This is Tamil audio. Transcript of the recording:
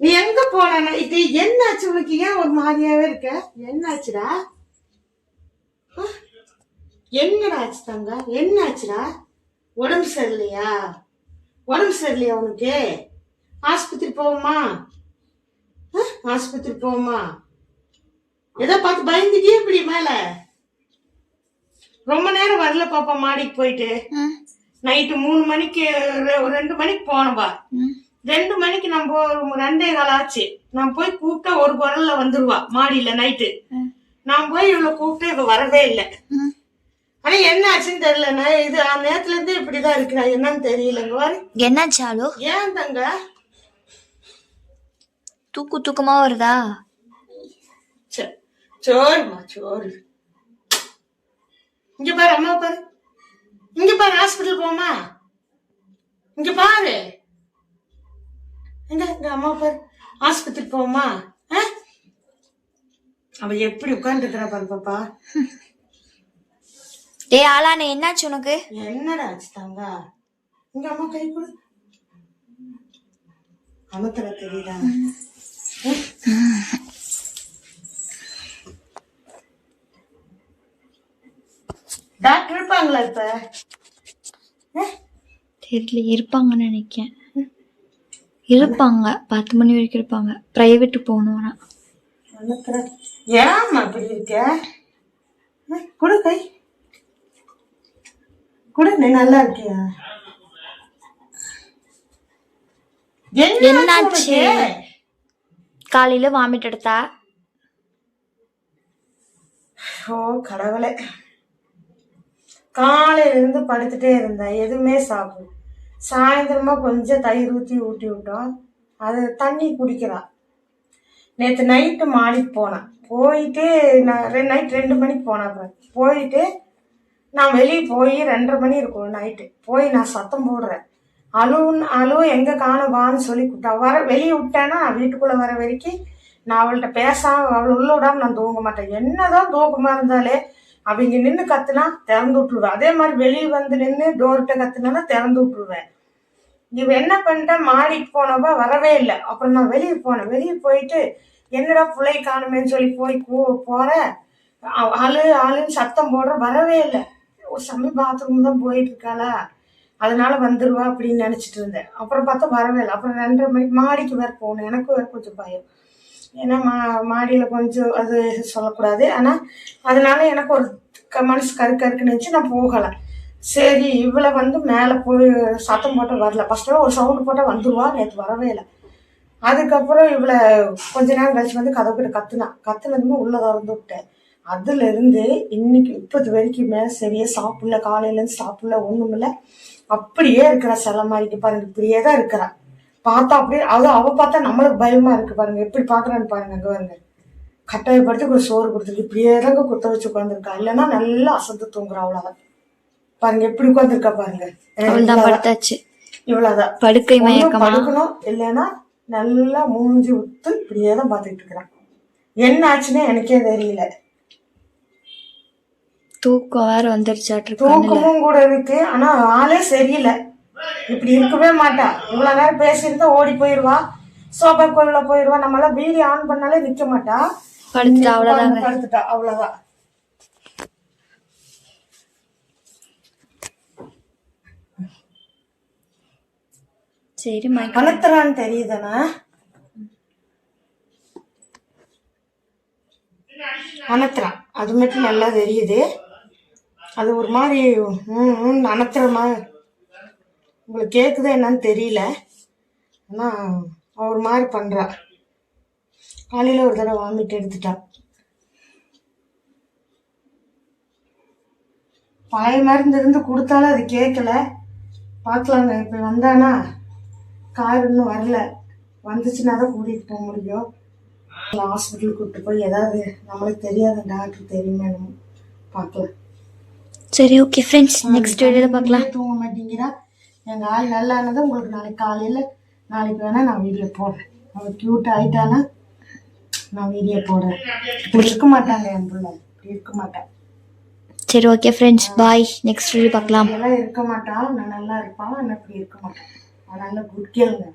நீ எங்க போன இது என்னாச்சு உனக்கு? ஏன் ஒரு மாதிரியாவே இருக்க? என்னாச்சுடா? என்னடா ஆச்சு தங்க? என்னாச்சுடா? உடம்பு சரியில்லையா? உடம்பு சரியில்லையா உனக்கு? ஆஸ்பத்திரி போவோமா? ஆஸ்பத்திரி போவோமா? ஏதோ பார்த்து பயந்துட்டியே இப்படி மேல. ரொம்ப நேரம் வரல பாப்பா மாடிக்கு போயிட்டு. நைட்டு மூணு மணிக்கு ரெண்டு மணிக்கு போனவா. ம். ரெண்டு மணிக்கு நம்ம ரெண்டே கால் ஆச்சு நான் போய் கூப்பிட்டா ஒரு குரல்ல வந்துருவா மாடியில நைட்டு. நான் போய் இவ்வளவு கூப்பிட்டு இவ வரவே இல்லை. ஆனா என்ன ஆச்சுன்னு தெரியல நான் இது அந்த நேரத்துல இருந்து இப்படிதான் இருக்கிறா என்னன்னு தெரியலங்க பாரு. என்னாச்சு ஆளு ஏன் தங்க? தூக்கு தூக்கமா வருதா? சோறுமா சோறு. இங்க பாரு அம்மா பாரு. இங்க பாரு ஹாஸ்பிட்டல் போமா இங்க பாரு. எங்க? இங்க அம்மா பாரு. ஆஸ்பத்திரி போமா அவ எப்படி உட்கார்ந்துருக்கிறா பாரு பாப்பா. டேய் ஆளானே என்னாச்சு உனக்கு? என்னடா ஆச்சு தாங்க? இங்க அம்மா கை கொடு. அமுத்தல தெரியுதா? டாக்டர் இருப்பாங்களா இப்ப? தெரியல இருப்பாங்கன்னு நினைக்கிறேன் இருப்பாங்க பத்து மணி வரைக்கும் இருப்பாங்க பிரைவேட்டு போகணும் ஆனா அமுத்துற. ஏம்மா இப்படி இருக்க? கொடு கை. கொடு நல்லா இருக்கியா? என்னாச்சு? காலையில வாமிட் எடுத்தா? ஓ கடவுளே. காலையில இருந்து படுத்துட்டே இருந்தேன். எதுவுமே சாப்பிடு சாயந்தரமாக கொஞ்சம் தயிர் ஊற்றி ஊட்டி விட்டோம். அது தண்ணி குடிக்கிறாள் நேற்று நைட்டு மாடிக்கு போனேன். போயிட்டு நான் ரெண்டு நைட் ரெண்டு மணிக்கு போனேன் அப்புறம் போயிட்டு நான் வெளியே போய் ரெண்டரை மணி இருக்கும் நைட்டு போய் நான் சத்தம் போடுறேன். அழுவுன்னு அழுவும் எங்கே காண வான்னு சொல்லி கூப்பிட்டா. வர வெளியே விட்டேன்னா நான் வீட்டுக்குள்ளே வர வரைக்கும் நான் அவள்கிட்ட பேசாம அவள் உள்ள விடாமல் நான் தூங்க மாட்டேன். என்னதான் தூக்கமாக இருந்தாலே அவங்க நின்று கத்துனா திறந்து விட்டுருவேன். அதே மாதிரி வெளியே வந்து நின்று டோர்கிட்ட கத்துனா திறந்து விட்டுருவேன். இவ என்ன பண்ணிட்டேன் மாடிக்கு போனவ வரவே இல்லை. அப்புறம் நான் வெளியே போனேன். வெளியே போயிட்டு என்னடா பிள்ளை காணுமேன்னு சொல்லி போய் போற? ஆளு ஆளுன்னு சத்தம் போடுற. வரவே இல்லை. ஒரு சமயம் பாத்ரூம் தான் போயிட்டு இருக்காளா அதனால வந்துருவா அப்படின்னு நினைச்சிட்டு இருந்தேன். அப்புறம் பார்த்தா வரவே இல்லை. அப்புறம் ரெண்டரை மணிக்கு மாடிக்கு வேற போகணும். எனக்கு வேற கொஞ்சம் பயம். ஏன்னா மா மாடியில் கொஞ்சம் அது சொல்லக்கூடாது. ஆனால் அதனால எனக்கு ஒரு க- மனசு கரு கருக்குன்னு இருந்துச்சு. நான் போகலை. சரி இவளை வந்து மேலே போய் சத்தம் போட்டு வரல. ஃபஸ்ட்டு ஒரு சவுண்டு போட்டால் வந்துடுவா நேற்று வரவே இல்லை. அதுக்கப்புறம் இவளை கொஞ்ச நேரம் கழிச்சு வந்து கதவு கிட்ட கத்துனா. கத்துனதுமே உள்ளே திறந்து விட்டேன். அதுலேருந்து இன்னைக்கு இப்போது வரைக்கும் மேலே சரியா சாப்பிடல காலையிலேருந்து சாப்பிடல ஒன்றும் இல்லை அப்படியே இருக்கிறா சில மாதிரிக்கு பாருங்க இப்படியே தான் இருக்கிறா. பார்த்தா அப்படியே அது அவ பார்த்தா நம்மளுக்கு பயமா இருக்கு பாருங்க. எப்படி பாக்குறான்னு பாருங்க அங்க பாருங்க. கட்டாயப்படுத்தி கொஞ்சம் சோறு கொடுத்துருக்கு இப்படியே தாங்க குத்த வச்சு உட்காந்துருக்கா இல்லைன்னா நல்லா அசந்து தூங்குறா அவ்வளோதான் பாருங்க எப்படி உட்காந்துருக்கா பாருங்க. இவ்வளவுதான் படுக்கை மயக்கமா? படுக்கணும் இல்லைன்னா நல்லா மூஞ்சி விட்டு இப்படியே தான் பார்த்துக்கிட்டு இருக்கிறான் என்ன ஆச்சுன்னு எனக்கே தெரியல. தூக்கம் வேற வந்துருச்சாட்டு தூக்கமும் கூட இருக்கு ஆனா ஆளே சரியில்லை. இப்படி இருக்கவே மாட்டா. இவ்வளவு நேரம் பேசியிருந்தா ஓடி போயிருவா. சோபா கோயில போயிருவா. நம்ம எல்லாம் வீடியோ ஆன் பண்ணாலே நிக்க மாட்டா. படுத்துட்டா அவ்வளவுதாங்க. படுத்துட்டா அவ்வளவுதான். சரி மயக்கம் அனுத்துறான்னு தெரியுதானே அனுத்துறான் அது மட்டும் நல்லா தெரியுது. அது ஒரு மாதிரி அனுத்துற மாதிரி. உங்களுக்கு கேக்குதா என்னன்னு தெரியல. ஆனா அவ ஒரு மாதிரி பண்றா. காலையில ஒரு தடவை வாமிட் எடுத்துட்டா. பழைய மருந்து இருந்து கொடுத்தாலும் அது கேட்கல பார்க்கலாங்க இப்போ வந்தானா? கார் இன்னும் வரல. வந்துச்சுன்னா தான் கூட்டிகிட்டு போக முடியும். ஹாஸ்பிட்டலுக்கு கூப்பிட்டு போய் ஏதாவது நம்மளுக்கு தெரியாத டாக்டர் தெரியுமா பார்க்கலாம். சரி ஓகே ஃப்ரெண்ட்ஸ் நெக்ஸ்ட் வீடியோல பார்க்கலாம். தூங்க மாட்டேங்கிறா. எங்கள் ஆள் நல்லா ஆனது உங்களுக்கு நாளைக்கு காலையில் நாளைக்கு வேணால் நான் வீடியோ போடுறேன். அவள் க்யூட் ஆயிட்டானா நான் வீடியோ போடுறேன். இப்படி இருக்க மாட்டாங்க என் பிள்ளை. இப்படி இருக்க மாட்டான் சரி okay friends bye next video பார்க்கலாம். எல்லாம் இருக்க மாட்டான் நான் நல்லா இருப்பான் ஆனால் இப்படி இருக்க மாட்டான் அவன் நல்ல குட் கேளுங்க